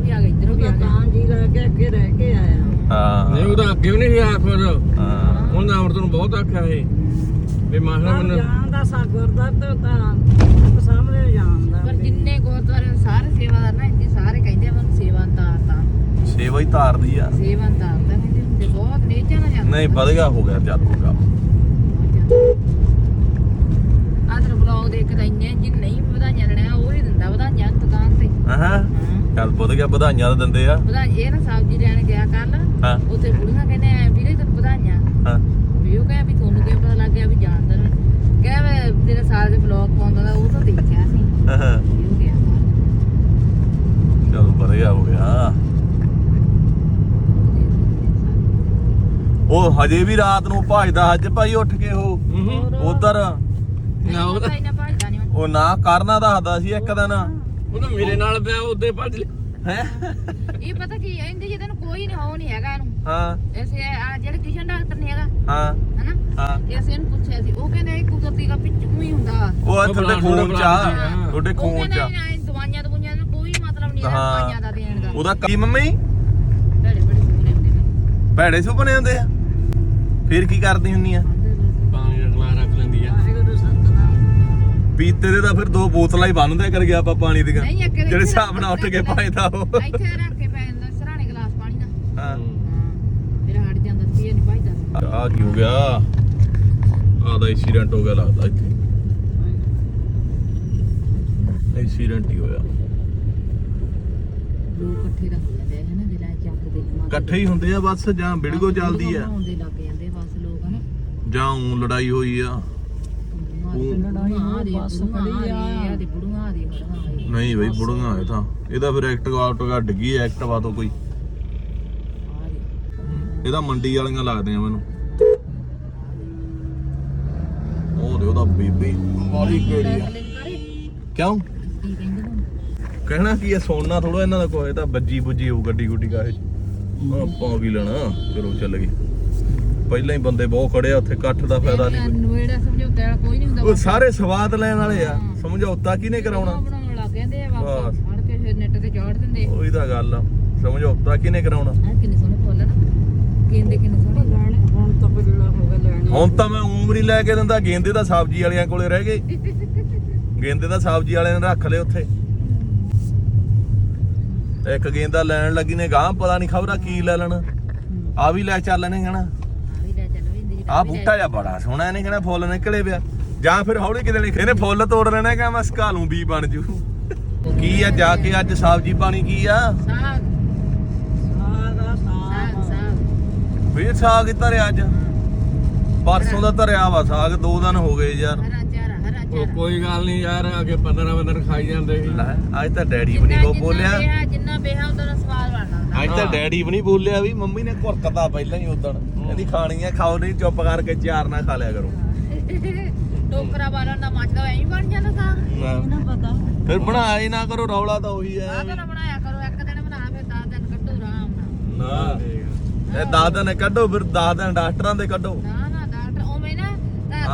ਗਿਆ ਤਾਂ ਜੀ ਲਾ ਕੇ ਅੱਗੇ ਰਹਿ ਕੇ ਆਇਆ। ਹਾਂ। ਨਹੀਂ ਉਹਦਾ ਅੱਗੇ ਵੀ ਨਹੀਂ ਆਖ ਫਿਰ। ਹਾਂ। ਉਹਨਾਂ ਔਰਤ ਨੂੰ ਬਹੁਤ ਆਖਿਆ ਸੀ ਵੀ ਪਰ ਮੈਨੂੰ ਜਾਣ ਦਾ ਸਾਗਰ ਦਾ ਤਾਂ ਤਾਂ ਸਾਹਮਣੇ ਜਾਣ ਦਾ ਪਰ ਜਿੰਨੇ ਗੁਰਦੁਆਰੇ ਸਾਰੇ ਸੇਵਾਦਾਰ ਨਾ ਇੰਦੇ ਸਾਰੇ ਕਹਿੰਦੇ ਆ ਮੈਨੂੰ ਸੇਵਾਦਾਰ ਤਾਂ। ਸੇਵਾ ਹੀ ਤਾਰਦੀ ਆ। ਤਾਂ ਕਹਿੰਦੇ ਹੁੰਦੇ ਬਹੁਤ ਨੇਚਾ ਨਾ ਜਾਂਦਾ ਨਹੀਂ ਵਧੀਆ ਹੋ ਗਿਆ ਚੱਲ ਹੋ ਕੰਮ ਆਦਰ ਬਲੌਗ ਦੇਖਦਾ ਇੰਨੇ ਜਿਨ ਨਹੀਂ ਵਧਾਈਆਂ ਲੈਣਾ ਉਹ ਹੀ ਦਿੰਦਾ ਵਧਾਈਆਂ ਦੁਕਾਨ ਤੇ ਹਾਂ। ਹਾਂ। ਚੱਲ ਪੁੱਤ ਗਿਆ ਵਧਾਈਆਂ ਤਾਂ ਦਿੰਦੇ ਆ। ਵਧਾਈ ਇਹ ਨਾ ਸਬਜ਼ੀ ਲੈਣ ਗਿਆ ਕੱਲ ਹਾਂ। ਉੱਥੇ ਬੁੜੀਆਂ ਕਹਿੰਦੇ ਆ ਵੀਰੇ ਤੈਨੂੰ ਵਧਾਈਆਂ। ਹਾਂ। ਵੀ ਉਹ ਕਹਿੰਦਾ ਵੀ ਤੁਹਾਨੂੰ ਕਿਵੇਂ ਪਤਾ ਲੱਗ ਗਿਆ ਵੀ ਜਾਣਦਾ ਮੈਂ ਕਹਿੰਦਾ ਮੈਂ ਤੇਰੇ ਸਾਲ ਦੇ ਬਲੌਗ ਪਾਉਂਦਾ ਤਾਂ ਉਹ ਤਾਂ ਦੇਖਿਆ ਸੀ। ਹਾਂ। ਵੀ ਉਹ ਗਿਆ। ਚਲੋ ਵਧੀਆ ਹੋ ਗਿਆ। ਉਹ ਹਜੇ ਵੀ ਰਾਤ ਨੂੰ ਭਜਦਾ ਅੱਜ ਭਾਈ ਉੱਠ ਕੇ ਉਹ। ਉਧਰ। ਨਾ ਉਹਦਾ ਪਤਾ ਹੀ ਨਾ ਭੱਜਦਾ ਨਹੀਂ ਉਹ ਨਾ ਕਰਨਾ ਦੱਸਦਾ ਸੀ ਇੱਕ ਦਿਨ। ਉਹਦਾ ਮੇਰੇ ਨਾਲ ਪਿਆ ਉਹਦੇ ਭੱਜ ਲਿਆ। ਹੈ? ਇਹ ਪਤਾ ਕੀ ਹੈ ਇਹਦੇ ਜਿਹਦੇ ਨੂੰ ਕੋਈ ਨਹੀਂ ਹੋ ਨਹੀਂ ਹੈਗਾ ਇਹਨੂੰ। ਹਾਂ। ਐਸੇ ਆ ਜਿਹੜੇ ਕਿਸ਼ਨ ਡਾਕਟਰ ਨਹੀਂ ਹੈਗਾ। ਹਾਂ। ਹਨਾ? ਹਾਂ। ਇਹ ਅਸੀਂ ਇਹਨੂੰ ਪੁੱਛਿਆ ਸੀ ਉਹ ਕਹਿੰਦੇ ਇਹ ਕੁਦਰਤੀ ਦਾ ਪਿੱਛੂ ਹੀ ਹੁੰਦਾ ਉਹ ਤੁਹਾਡੇ ਖੂਨ ਚ ਆ। ਤੁਹਾਡੇ ਖੂਨ ਚ ਆ। ਨਾ ਇਹ ਦਵਾਈਆਂ ਦਵਾਈਆਂ ਦਾ ਕੋਈ ਮਤਲਬ ਨਹੀਂ ਹੈ। ਦਵਾਈਆਂ ਦਾ ਦੇਣ ਦਾ। ਉਹਦਾ ਕੀ ਮੰਮੀ? ਬੜੇ ਬੜੇ ਸੁਪਨੇ ਹੁੰਦੇ ਨੇ। ਭੈੜੇ ਸੁਪਨੇ ਹੁੰਦੇ ਆ। ਫਿਰ ਕੀ ਕਰਦੀ ਹੁੰਨੀ ਆ? ਪੀਤੇ ਦੇ ਤਾਂ ਫਿਰ ਦੋ ਬੋਤਲਾਂ ਹੀ ਬੰਨਦੇ ਕਰ ਗਿਆ ਆਪਾਂ ਪਾਣੀ ਦੀਆਂ। ਨਹੀਂ ਜਿਹੜੇ ਹਿਸਾਬ ਨਾਲ ਉੱਠ ਕੇ ਪਾਇਦਾ ਉਹ। ਇੱਥੇ ਰੱਖ ਕੇ ਪੈ ਜਾਂਦਾ ਸਰਾਣੇ ਗਲਾਸ ਪਾਣੀ ਦਾ ਹਾਂ। ਹਾਂ ਮੇਰਾ ਹਟ ਜਾਂਦਾ ਸੀ ਇਹ ਨਹੀਂ ਭਾਈਦਾ ਆ ਕੀ ਹੋ ਗਿਆ? ਆਦਾ ਐਕਸੀਡੈਂਟ ਹੋ ਗਿਆ ਲੱਗਦਾ ਇੱਥੇ। ਐਕਸੀਡੈਂਟ ਹੀ ਹੋਇਆ। ਲੋਕ ਇਕੱਠੇ ਦਾ ਹੋ ਜਾਂਦੇ ਆ ਹਨਾ ਦਿਲਾਂ ਚ ਚੱਕ ਦੇ ਇਕੱਠੇ ਹੀ ਹੁੰਦੇ ਆ ਬਸ ਜਾਂ ਬਿੜਗੋ ਚੱਲਦੀ ਆ। ਆਉਂਦੇ ਲੱਗ ਜਾਂਦੇ ਬਸ ਲੋਕ ਹਨਾ। ਜਾਂ ਊਂ ਲੜਾਈ ਹੋਈ ਆ। ਲੜਾਈ ਬਸ ਖੜੀ ਆ। ਤੇ ਬੁੜੀਆਂ ਦੀ ਬੁੜੀਆਂ ਨਹੀਂ ਬਈ ਬੁੜੀਆਂ ਇਹ ਤਾਂ। ਇਹਦਾ ਫਿਰ ਐਕਟਿਵਾ ਆਟੋਗਾ ਡਿੱਗੀ ਐਕਟਿਵਾ ਤੋਂ ਕੋਈ। ਇਹਦਾ ਮੰਡੀ ਵਾਲੀਆਂ ਲੱਗਦੀਆਂ ਮੈਨੂੰ। ਉਹ ਦੇ ਉਹਦਾ ਬੀਬੀ। ਵਾਲੀ ਕਿਹੜੀ ਆ? ਕਿਉਂ? ਕੀ ਕਹਿੰਦੇ ਹੁਣ ਕਹਿਣਾ ਕੀ ਆ ਸੋਨਾ ਥੋੜਾ ਇਹਨਾਂ ਦਾ ਕੋਈ ਤਾਂ ਬੱਜੀ ਬੁੱਜੀ ਹੋਊ ਗੱਡੀ ਗੁੱਡੀ ਕਾਹੇ ਚ ਆਪਾਂ ਕੀ ਲੈਣਾ ਚਲੋ ਚੱਲ ਗਏ ਪਹਿਲਾਂ ਹੀ ਬੰਦੇ ਬਹੁਤ ਖੜੇ ਆ ਉੱਥੇ ਇਕੱਠ ਦਾ ਫਾਇਦਾ ਨਹੀਂ ਕੋਈ। ਸਮਝੌਤੇ ਵਾਲਾ ਕੋਈ ਨਹੀਂ ਹੁੰਦਾ ਉਹ ਸਾਰੇ ਸਵਾਦ ਲੈਣ ਵਾਲੇ ਆ ਸਮਝੌਤਾ ਕਿਹਨੇ ਕਰਾਉਣਾ? ਬਣਾਉਣ ਲੱਗ ਜਾਂਦੇ ਆ ਬਸ। ਬਸ ਫੜ ਕੇ ਫਿਰ ਨੈਟ ਤੇ ਚਾੜ ਦਿੰਦੇ। ਆ ਉਹੀ ਤਾਂ ਗੱਲ ਆ। ਸਮਝੌਤਾ ਕਿਹਨੇ ਕਰਾਉਣਾ? ਕਿੰਨੇ ਸੋਹਣੇ ਫੁੱਲ ਨਾ। ਗੇਂਦੇ ਕਿੰਨੇ ਸੋਹਣੇ। ਲੈਣੇ ਹੁਣ ਤਾਂ ਪਗੜਾ ਹੋ ਗਿਆ ਲੈਣੇ ਹੁਣ ਤਾਂ ਮੈਂ ਉਮਰੀ ਲੈ ਕੇ ਦਿੰਦਾ ਗੇਂਦੇ ਦਾ ਸਬਜ਼ੀ ਵਾਲਿਆਂ ਕੋਲੇ ਰਹਿ ਗਏ। ਗੇਂਦੇ ਦਾ ਸਬਜ਼ੀ ਵਾਲਿਆਂ ਨੇ ਰੱਖ ਲਏ ਉੱਥੇ। ਇੱਕ ਗੇਂਦਾ ਲੈਣ ਲੱਗੀ ਨੇ ਗਾਂ ਪਤਾ ਨਹੀਂ ਖਬਰਾਂ ਕੀ ਲੈ ਲੈਣਾ। ਆ ਵੀ ਲੈ ਚੱਲ ਨੇ ਕਹਣਾ ਆ ਬੂਟਾ ਜਿਹਾ ਬੜਾ ਸੋਹਣਾ ਇਹਨੇ ਕਹਿਣਾ ਫੁੱਲ ਨਿਕਲੇ ਪਿਆ। ਜਾਂ ਫਿਰ ਹੌਲੀ ਕਿਤੇ ਨੇ ਇਹਨੇ ਫੁੱਲ ਤੋੜ ਲੈਣਾ ਕਿ ਮੈਂ ਸਕਾ ਲੂੰ ਵੀ ਬਣ ਜੂ। ਕੀ ਆ ਜਾ ਕੇ ਅੱਜ ਸਬਜ਼ੀ ਪਾਣੀ ਕੀ ਆ? ਸਾਗ। ਸਾਗ ਸਾਗ। ਸਾਗ ਫੇਰ ਸਾਗ ਧਰਿਆ ਅੱਜ। ਪਰਸੋਂ ਦਾ ਧਰਿਆ ਵਾ ਸਾਗ ਦੋ ਦਿਨ ਹੋ ਗਏ ਯਾਰ। ਉਹ ਕੋਈ ਗੱਲ ਨਹੀਂ ਯਾਰ ਅੱਗੇ 15 ਬੰਦਰ ਖਾਈ ਜਾਂਦੇ ਅੱਜ ਤਾਂ ਡੈਡੀ ਵੀ ਨਹੀਂ ਕੋ ਬੋਲਿਆ। ਜਿੰਨਾ ਬੇਹਾ ਉਹਦਾ ਦਾ ਸਵਾਦ ਬਣਦਾ। ਅੱਜ ਤਾਂ ਡੈਡੀ ਵੀ ਨਹੀਂ ਬੋਲਿਆ ਵੀ ਮੰਮੀ ਨੇ ਕੁਰਕਤਾ ਪਹਿਲਾਂ ਹੀ ਉਦਣ। ਕਹਿੰਦੀ ਖਾਣੀ ਆ ਖਾਓ ਨਹੀਂ ਚੁੱਪ ਕਰਕੇ ਚਾਰ ਨਾ ਖਾ ਲਿਆ ਕਰੋ। ਟੋਕਰਾ ਬਾਲਣ ਦਾ ਮੱਚਦਾ ਐਂ ਹੀ ਬਣ ਜਾਂਦਾ ਸਾਗ ਇਹਨਾਂ ਪਤਾ। ਫਿਰ ਬਣਾਏ ਨਾ ਕਰੋ ਰੌਲਾ ਤਾਂ ਉਹੀ ਆ। ਆਹ ਤਾਂ ਨਾ ਬਣਾਇਆ ਕਰੋ ਇੱਕ ਦਿਨ ਬਣਾ ਫਿਰ 10 ਦਿਨ ਕੱਢੋ ਆਰਾਮ ਨਾਲ। ਨਾ। ਇਹ ਦਸ ਦਿਨ ਕੱਢੋ ਫਿਰ 10 ਦਿਨ ਡਾਕਟਰਾਂ ਦੇ ਕੱਢੋ। ਨਾ ਨਾ ਡਾਕਟਰ ਉਵੇਂ ਨਾ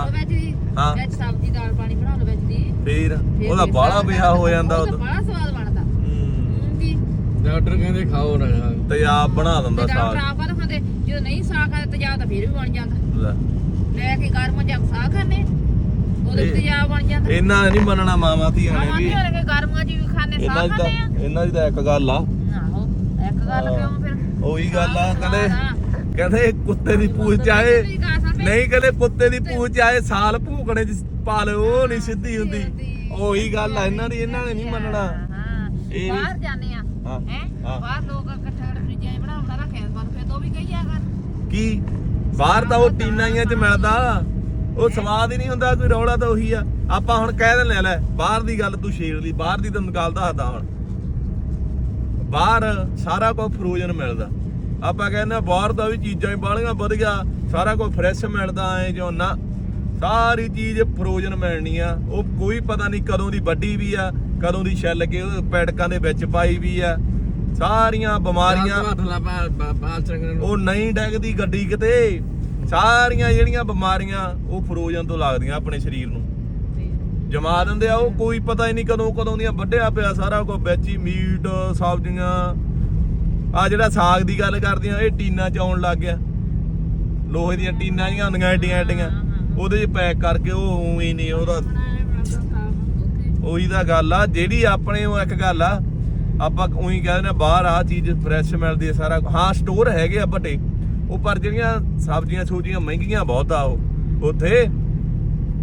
ਵਿੱਚ ਦੀ ਹਾਂ। ਵਿੱਚ ਸਬਜ਼ੀ ਦਾਲ ਪਾਣੀ ਬਣਾ ਲਓ ਵਿੱਚ ਦੀ। ਫੇਰ ਉਹਦਾ ਬਾਲਾ ਬਿਹਾ ਹੋ ਜਾਂਦਾ ਉਹ ਤਾਂ ਉਦੋਂ। ਬੜਾ ਸਵਾਦ ਡਾਕਟਰ ਕਹਿੰਦੇ ਖਾਓ ਨਾ ਯਾਰ। ਤੇ ਆਪ ਬਣਾ ਦਿੰਦਾ ਤੇ ਡਾਕਟਰ ਸਾਗ। ਆਪ ਆ ਜਦੋਂ ਨਹੀਂ ਸਾਗ ਖਾਂਦੇ ਤੇਜ਼ਾਬ ਤਾਂ ਫਿਰ ਵੀ ਬਣ ਜਾਂਦਾ। ਲੈ। ਲੈ ਕੇ ਗਰਮ ਜਗ ਸਾਗ ਖਾਣੇ ਉਹਦੇ ਇਹ- ਤੇ ਤੇਜ਼ਾਬ ਬਣ ਜਾਂਦਾ। ਇਹਨਾਂ ਨੇ ਨਹੀਂ ਮੰਨਣਾ ਮਾਮਾ ਧੀਆਂ ਨੇ ਮਾਮਾ ਵੀ। ਨਹੀਂ ਹੋਣਗੇ ਗਰਮਾਂ ਜੀ ਵੀ ਖਾਣੇ ਇਹਨਾਂ ਸਾਗ ਦੀ ਤਾਂ ਖਾਣੇ ਆ। ਇਹਨਾਂ ਦੀ ਤਾਂ ਇੱਕ ਗੱਲ ਆ। ਆਹੋ ਇੱਕ ਗੱਲ। ਕਿਉਂ ਫਿਰ? ਉਹੀ ਗੱਲ ਆ ਸਾਗ ਕਹਿੰਦੇ। ਕਹਿੰਦੇ ਕੁੱਤੇ ਦੀ ਪੂਛ ਆਏ ਨਹੀਂ ਕਹਿੰਦੇ ਕੁੱਤੇ ਦੀ ਪੂਛ ਆਏ ਸਾਲ ਭੂਕਣੇ ਚ ਪਾ ਲਓ ਉਹ ਨਹੀਂ ਸਿੱਧੀ ਹੁੰਦੀ। ਉਹੀ ਗੱਲ ਆ ਇਹਨਾਂ ਦੀ ਇਹਨਾਂ ਨੇ ਨਹੀਂ ਮੰਨਣਾ। ਹਾਂ ਇਹ ਬਾਹਰ ਜਾਂਦੇ ਆ। ਹਾਂ, ਹੈ? ਹਾਂ। ਬਾਹਰ ਲੋਕ ਇਕੱਠੇ ਕਰ ਫਰਿੱਜਾਂ 'ਚ ਬਣਾ ਬਣਾ ਰੱਖਿਆ ਬੰਦ ਫਿਰ ਤੋਂ ਵੀ ਕਹੀ ਆ ਕਰ। ਕੀ? ਬਾਹਰ ਤਾਂ ਉਹ ਟੀਨਾਈਆਂ ਚ ਮਿਲਦਾ। ਉਹ ਸਵਾਦ ਹੀ ਨਹੀਂ ਹੁੰਦਾ ਕੋਈ ਰੌਲਾ ਤਾਂ ਉਹੀ ਆ। ਆਪਾਂ ਹੁਣ ਕਹਿ ਦਿੰਦੇ ਆ ਲੈ ਬਾਹਰ ਦੀ ਗੱਲ ਤੂੰ ਛੇੜ ਲਈ ਬਾਹਰ ਦੀ ਤੈਨੂੰ ਗੱਲ ਦੱਸਦਾ ਹੁਣ। ਬਾਹਰ ਸਾਰਾ ਕੁਝ ਫਰੋਜ਼ਨ ਮਿਲਦਾ। ਆਪਾਂ ਕਹਿੰਦੇ ਆ ਬਾਹਰ ਦਾ ਵੀ ਚੀਜ਼ਾਂ ਹੀ ਬਾਹਲੀਆਂ ਵਧੀਆ ਸਾਰਾ ਕੁਝ ਫਰੈਸ਼ ਮਿਲਦਾ ਐ ਜੋ ਨਾ। ਸਾਰੀ ਚੀਜ਼ ਫਰੋਜ਼ਨ ਮਿਲਣੀ ਆ। ਉਹ ਕੋਈ ਪਤਾ ਨਹੀਂ ਕਦੋਂ ਦੀ ਵੱਡੀ ਵੀ ਆ ਕਦੋਂ ਦੀ ਛਿੱਲ ਕੇ ਉਹ ਪੈਟਕਾਂ ਦੇ ਵਿੱਚ ਪਾਈ ਵੀ ਆ। ਸਾਰੀਆਂ ਬਿਮਾਰੀਆਂ ਉਹ ਨਹੀਂ ਡੈਗਦੀ ਗੱਡੀ ਕਿਤੇ। ਸਾਰੀਆਂ ਜਿਹੜੀਆਂ ਬਿਮਾਰੀਆਂ ਉਹ ਫਰੋਜ਼ਨ ਤੋਂ ਲੱਗਦੀਆਂ ਆਪਣੇ ਸਰੀਰ ਨੂੰ। ਜਮਾ ਦਿੰਦੇ ਆ ਉਹ ਕੋਈ ਪਤਾ ਹੀ ਨਹੀਂ ਕਦੋਂ ਕਦੋਂ ਦੀਆਂ ਵੱਢਿਆ ਪਿਆ ਸਾਰਾ ਕੁਝ ਵਿੱਚ ਹੀ ਮੀਟ ਸਬਜ਼ੀਆਂ। ਆ ਜਿਹੜਾ ਸਾਗ ਦੀ ਗੱਲ ਕਰਦੇ ਆ ਇਹ ਟੀਨਾ ਚ ਆਉਣ ਲੱਗ ਗਿਆ। ਲੋਹੇ ਦੀਆਂ ਟੀਨਾਂ ਜੀਆਂ ਹੁੰਦੀਆਂ ਐਡੀਆਂ ਐਡੀਆਂ। ਉਹਦੇ 'ਚ ਪੈਕ ਕਰਕੇ ਉਹ ਉਵੇਂ ਹੀ ਨਹੀਂ ਉਹਦਾ ਉਹੀ ਤਾਂ ਗੱਲ ਆ, ਜਿਹੜੀ ਆਪਣੇ ਉਹ ਇੱਕ ਗੱਲ ਆ, ਆਪਾਂ ਉਹੀ ਕਹਿੰਦੇ ਨੇ ਬਾਹਰ ਆ ਚੀਜ਼ ਫਰੈਸ਼ ਮਿਲਦੀ ਹੈ ਸਾਰਾ ਹਾਂ ਸਟੋਰ ਹੈਗੇ ਆ ਵੱਡੇ, ਉਹ ਪਰ ਜਿਹੜੀਆਂ ਸਬਜ਼ੀਆਂ ਸੂਜੀਆਂ ਮਹਿੰਗੀਆਂ ਬਹੁਤ ਆ ਉਹ, ਉੱਥੇ,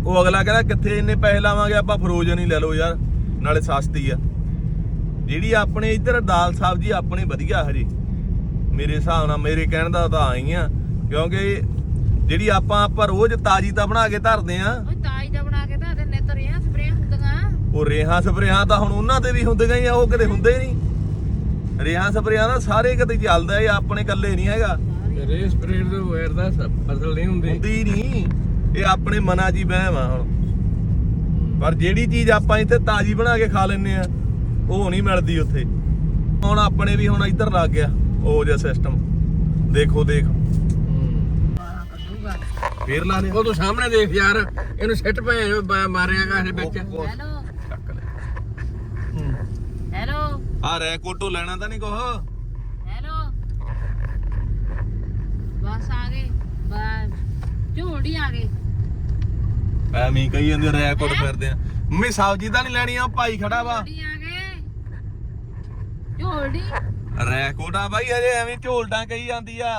ਉਹ ਅਗਲਾ ਕਹਿੰਦਾ ਕਿੱਥੇ ਇੰਨੇ ਪੈਸੇ ਲਾਵਾਂਗੇ, ਆਪਾਂ ਫਰੋਜ਼ਨ ਹੀ ਲੈ ਲਓ ਯਾਰ, ਨਾਲੇ ਸਸਤੀ ਆ। ਜਿਹੜੀ ਆਪਣੇ ਇੱਧਰ ਦਾਲ ਸਬਜ਼ੀ ਆਪਣੇ ਵਧੀਆ ਹਜੇ, ਮੇਰੇ ਹਿਸਾਬ ਨਾਲ, ਮੇਰੇ ਕਹਿਣ ਦਾ ਤਾਂ ਆਈ ਆ, ਕਿਉਂਕਿ ਜਿਹੜੀ ਆਪਾਂ ਆਪਾਂ ਰੋਜ਼ ਤਾਜੀ ਤਾਂ ਬਣਾ ਕੇ ਧਰਦੇ ਆ ਓਏ ਤਾਈ ਦਾ ਬਣਾ ਕੇ ਤਾਂ ਦਿੰਨੇ ਤਰੀਆਂ ਸਪਰੇਆਂ ਹੁੰਦੀਆਂ ਉਹ ਰੇਹਾਂ ਸਪਰੇਹਾਂ ਤਾਂ ਹੁਣ ਉਹਨਾਂ ਤੇ ਵੀ ਹੁੰਦੀਆਂ ਹੀ ਆ ਉਹ ਕਦੇ ਹੁੰਦੇ ਨਹੀਂ। ਰੇਹਾਂ ਸਪਰੇਹਾਂ ਦਾ ਸਾਰੇ ਕਿਤੇ ਚੱਲਦਾ ਇਹ ਆਪਣੇ ਇਕੱਲੇ ਨਹੀਂ ਹੈਗਾ। ਰੇ ਸਪਰੇਡ ਦੇ ਵੈਰ ਦਾ ਫਸਲ ਨਹੀਂ ਹੁੰਦੀ। ਹੁੰਦੀ ਨਹੀਂ ਇਹ ਆਪਣੇ ਮਨਾਂ 'ਚ ਹੀ ਵਹਿਮ ਆ ਹੁਣ। ਪਰ ਜਿਹੜੀ ਚੀਜ਼ ਆਪਾਂ ਇੱਥੇ ਤਾਜੀ ਬਣਾ ਕੇ ਖਾ ਲੈਂਦੇ ਆ ਉਹ ਨਹੀਂ ਮਿਲਦੀ ਉੱਥੇ। ਹੁਣ ਆਪਣੇ ਵੀ ਹੁਣ ਇੱਧਰ ਲੱਗ ਗਿਆ ਉਹ ਜਿਹਾ ਸਿਸਟਮ ਦੇਖੋ ਦੇਖ। ਫੇਰ ਲਾ ਲਿਆ ਉਹ ਤੂੰ ਸਾਹਮਣੇ ਦੇਖ ਯਾਰ ਇਹਨੂੰ ਸਿੱਟ ਪਏ ਮਾਰਿਆ ਗਾ ਇਹਦੇ ਵਿੱਚ ਉਹ- ਹੈਲੋ ਚੱਕ ਲੈ ਹੈਲੋ ਆ ਰੈ ਕੋਟੋ ਲੈਣਾ ਤਾਂ ਨਹੀਂ ਕੁਛ? ਹੈਲੋ ਬਸ ਆ ਗਏ। ਬਸ। ਝੋੜੀ ਆ ਗਏ। ਐਵੇਂ ਕਹੀ ਜਾਂਦੇ ਰੈ ਕੋਟ ਫਿਰਦੇ ਆ। ਮੰਮੀ ਸਬਜ਼ੀ ਤਾਂ ਨਹੀਂ ਲੈਣੀ ਆ ਭਾਈ ਖੜਾ ਵਾ। ਝੋੜੀ ਆ ਗਏ। ਝੋੜੀ ਰੈ ਕੋਟਾ ਬਾਈ ਹਜੇ ਐਵੇਂ ਝੋਲਟਾਂ ਕਹੀ ਜਾਂਦੀ ਆ।